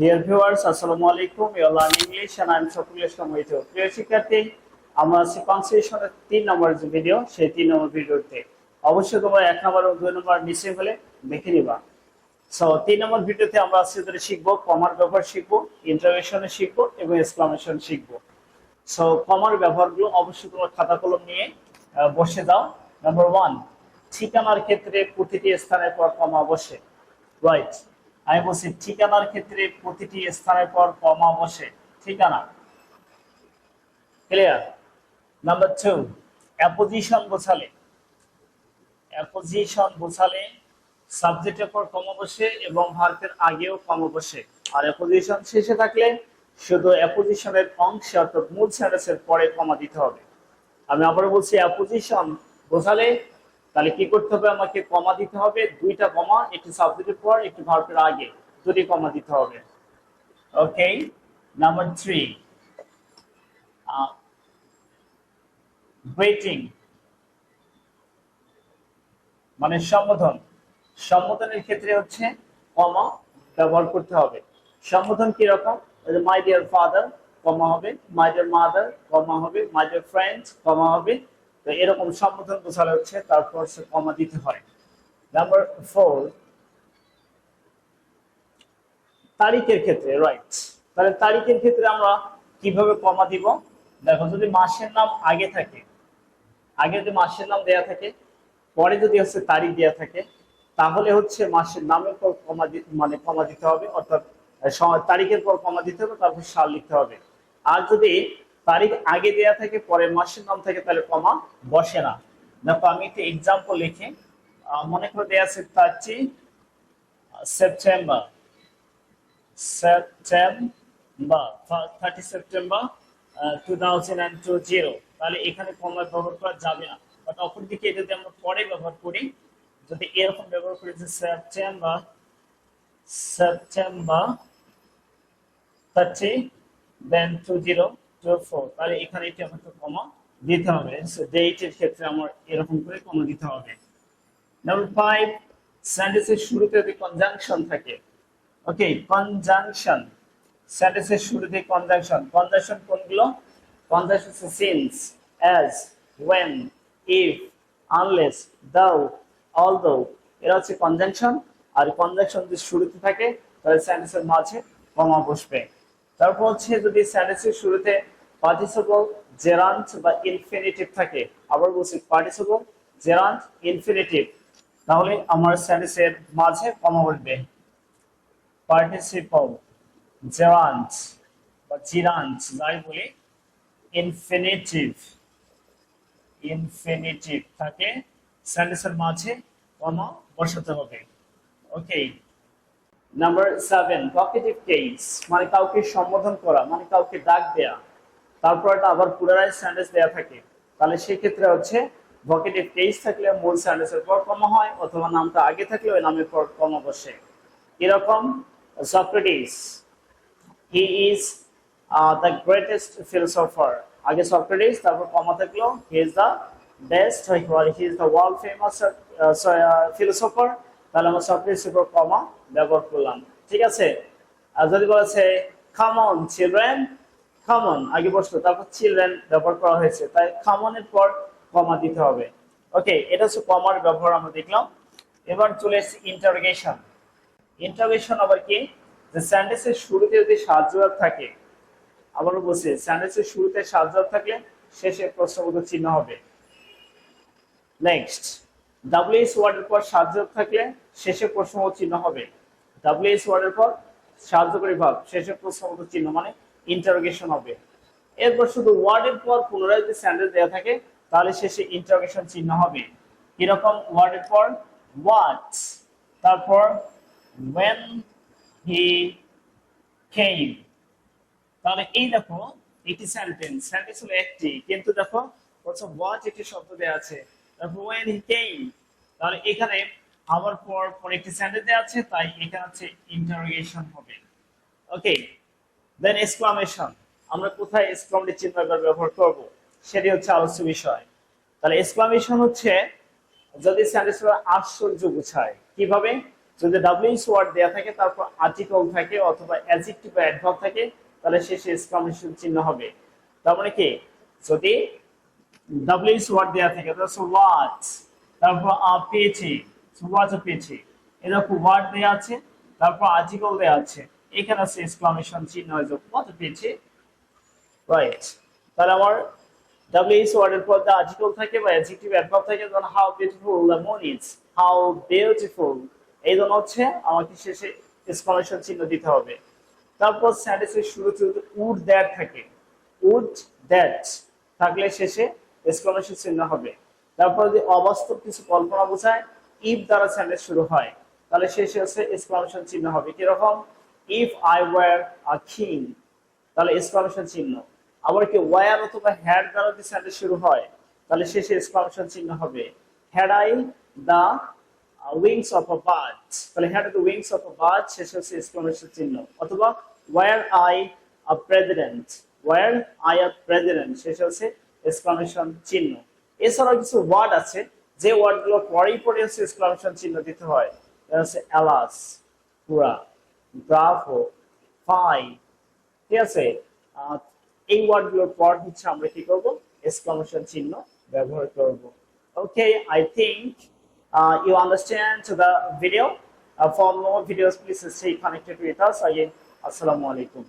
Deer viewers আসসালামু আলাইকুম you learn English and I am Shafiul Islam ওইতো প্রিয় শিক্ষার্থী, আমরা আছি তিন নম্বর যে ভিডিও সেই তিন নম্বর ভিডিওতে অবশ্যই তোমরা এক নম্বর ও দুই নম্বর নিচে হলে দেখে নিবা। সো তিন নম্বর ভিডিওতে আমরা আজকে ধরে শিখব, কমার ব্যবহার শিখব ইন্টারভেশনে শিখব এবং এক্সক্লামেশন শিখব। সো কমার ব্যবহারগুলো অবশ্যই তোমরা খাতা কলম নিয়ে বসে দাও। নাম্বার ওয়ান ঠিকানার ক্ষেত্রে প্রতিটি স্থানের পর কমা বসে। রাইট আমি বলছি, ঠিকানার ক্ষেত্রে প্রতিটি স্থানের পর কমা বসে ঠিকানা ক্লিয়ার নাম্বার টু অ্যাপোজিশন বোঝালে অ্যাপোজিশন বোঝালে সাবজেক্টের পর কমা বসে এবং ভার্বের আগেও কমা বসে আর অ্যাপোজিশন শেষে থাকলে শুধু অ্যাপোজিশনের অংশে অর্থাৎ মূল সেন্টেন্সের পরে কমা দিতে হবে। আমি আবার বলছি অ্যাপোজিশন বোঝালে তাহলে কি করতে হবে? আমাকে কমা দিতে হবে। দুইটা কমা, একটি সাবজেক্টের পর, একটি ভার্বের আগে। দুটি কমা দিতে হবে। ওকে নাম্বার থ্রি ওয়েটিং মানে সম্বোধন। সম্বোধনের ক্ষেত্রে হচ্ছে কমা ব্যবহার করতে হবে। সম্বোধন কি রকম? মাই ডিয়ার ফাদার কমা হবে। মাই ডিয়ার মাদার কমা হবে। মাই ডিয়ার ফ্রেন্ড কমা হবে। তো এরকম সম্বোধন বোঝানো হচ্ছে তারপর সে কমা দিতে হয়। নাম্বার ফোর তারিখের ক্ষেত্রে রাইট তাহলে তারিখের ক্ষেত্রে আমরা কীভাবে কমা দিব? দেখো, যদি মাসের নাম আগে থাকে, আগে যদি মাসের নাম দেয়া থাকে, পরে যদি হচ্ছে তারিখ দেয়া থাকে, তাহলে হচ্ছে মাসের নামের পর কমা মানে কমা দিতে হবে, অর্থাৎ তারিখের পর কমা দিতে হবে, তারপর সাল লিখতে হবে। আর যদি তারিখ আগে দেয়া থাকে পরে মাসের নাম থাকে, তাহলে কমা বসে না। দেখো, আমি একটা এক্সাম্পল লিখি। মনে করে দেয়া আছে thirty September September thirty September two thousand and two zero তাহলে এখানে কমা ব্যবহার করা যাবে না। বাট অপর দিকে যদি আমরা পরে ব্যবহার করি। যদি এরকম ব্যবহার করি যে September September thirty then two zero তাহলে এখানে এটি আমাকে কমা দিতে হবে। ক্ষেত্রে আমার এরকম করে কমা দিতে হবে। নাম্বার ফাইভ শুরুতে যদি কনজাংশন থাকে ওকে কনজাংশন শুরুতে কনজাংশন কনজাংশন কোনগুলো? Conjunction as when if unless though এরা হচ্ছে কনজাংশন আর কনজাংশন যদি শুরুতে থাকে, তাহলে সেন্টেন্সের মাঝে কমা বসবে। তারপর হচ্ছে যদি সেন্টেন্সের শুরুতে পার্টিসিপল জেরান্ট বা ইনফিনিটিভ থাকে। আবার বলছি পার্টিসিপল জেরান্ট ইনফিনিটিভ তাহলে আমার সেন্টেন্সের মাঝে কমা বসবে পার্টিসিপল জেরান্ট বা জিরান্ট যাই বলি ইনফিনিটিভ ইনফিনিটিভ থাকে সেন্টেন্সের মাঝে কমা বসাতে হবে। Okay number seven vocative case মানে কাউকে সম্বোধন করা মানে কাউকে ডাক দেয়া। তারপর এটা আবার পুনরায় সেন্টেন্স দেয়া থাকে। তাহলে সেক্ষেত্রে হচ্ছে ভকেটিভ কেস থাকলে মূল সেন্টেন্সের পর কমা হয়, অথবা নামটা আগে থাকলে ওই নামের পর কমা বসে। এরকম Socrates he is the greatest philosopher আগে সক্রেটিস তারপর কমা থাকল he is the best he is the world famous philosopher তাহলে আমরা সক্রেটিসের উপর কমা ব্যবহার করলাম। ঠিক আছে? আর যদি বলেছে খামন চিলড্রেন খামন আগে বসল তারপর চিলড্রেন ব্যবহার করা হয়েছে, তাই খামনের পর কমা দিতে হবে। ওকে এটা হচ্ছে কমার ব্যবহার আমরা দেখলাম। এবার চলে এসেছে ইন্টারোগেশন ইন্টারোগেশন আবার কি? যে সেন্টেন্সের শুরুতে যদি সাহায্য থাকে, আবারও বলছি স্যান্ডেসের শুরুতে সাহায্য থাকলে শেষে প্রশ্নবোধক চিহ্ন হবে। নেক্সট ডাব্লিউএস ওয়ার্ডের পর সাহায্য থাকলে শেষে প্রশ্নবোধক চিহ্ন হবে। ডাব্লিউএস ওয়ার্ডের পর সাহায্যকারী ভাব শেষে প্রশ্নবোধক চিহ্ন মানে ইন্টারোগেশন হবে। এরপর শুধু ওয়ার্ডের পর পুনরায় যদি সেন্টেন্স দেওয়া থাকে, তাহলে শেষে ইন্টারোগেশন চিহ্ন হবে। কীরকম? ওয়ার্ডের পর হোয়াট তারপর when he came. তাহলে এই দেখো এটি সেন্টেন্স সেন্টেন্স হলো একটি। কিন্তু দেখো প্রথম হোয়াট একটি শব্দ দেওয়া আছে। তারপর when he came তাহলে এখানে আমার পর পর একটি সেন্টেন্স দেওয়া আছে, তাই এখানে হচ্ছে ইন্টারোগেশন হবে। ওকে দেন এক্সক্লামেশন আমরা কোথায় এক্সক্লামেটিভ চিহ্ন ব্যবহার করব? সেটি হচ্ছে আলোচ্য বিষয়। তাহলে এক্সক্লামেশন হচ্ছে, যদি সেন্টেন্স আশ্চর্য বোঝায়, কীভাবে? যদি ডাব্লিউএস ওয়ার্ড দেয়া থাকে, তারপর আর্টিকেল থাকে অথবা অ্যাডজেক্টিভ বা অ্যাডভার্ব থাকে, তাহলে শেষে এক্সক্লামেশন চিহ্ন হবে। তার মানে কি? যদি ডাব্লিউএস ওয়ার্ড দেয়া থাকে, তাহলে ওয়াচ তারপর আ পেয়েছে ওয়াচ পেয়েছে। এরকম ওয়ার্ড দেওয়া আছে, তারপর আর্টিকেল দেওয়া আছে। এখানে আছে এক্সক্লামেশন চিহ্ন যাবে কত পেয়েছে। রাইট তাহলে আমার ডাব্লিউএস ওয়ার্ডের পর দা আর্টিকেল থাকে বা অ্যাডজেক্টিভ অ্যাডভার্ব থাকে, যেমন how beautiful the moon is how beautiful এই জন্য হচ্ছে আমাকে শেষে এক্সক্লামেশন চিহ্ন দিতে হবে। তারপর সেন্টেন্সের শুরুতে উড দ্যাট থাকে। উড দ্যাট থাকলে শেষে এক্সক্লামেশন চিহ্ন হবে। তারপর যদি অবাস্তব কিছু কল্পনা বোঝায় ইফ দ্বারা সেন্টেন্স শুরু হয়, তাহলে শেষে হচ্ছে এক্সক্লামেশন চিহ্ন হবে। কীরকম? If I were a king তাহলে এক্সক্লামেশন চিহ্ন। আবার কি ওয়ার অথবা হ্যাড দ্বারা যদি সেন্টেন্স শুরু হয়, তাহলে শেষে এক্সক্লামেশন চিহ্ন হবে। Had I the wings of a bird তাহলে had the wings of a bird শেষে হচ্ছে এক্সক্লামেশন চিহ্ন। অথবা were I a president were I a president শেষে হচ্ছে এক্সক্লামেশন চিহ্ন। এছাড়াও কিছু ওয়ার্ড আছে, যে ওয়ার্ডগুলো পরেই পরে হচ্ছে এক্সক্লামেশন চিহ্ন দিতে হয়। হচ্ছে অ্যালাস পুরা। ব্রাভো ফাই ঠিক আছে? এই ওয়ার্ডগুলোর পর হচ্ছে আমরা কি করব? এক্সক্লামেশন চিহ্ন ব্যবহার করব। Okay I think you understand the video for more videos please stay connected with us again আসসালামু আলাইকুম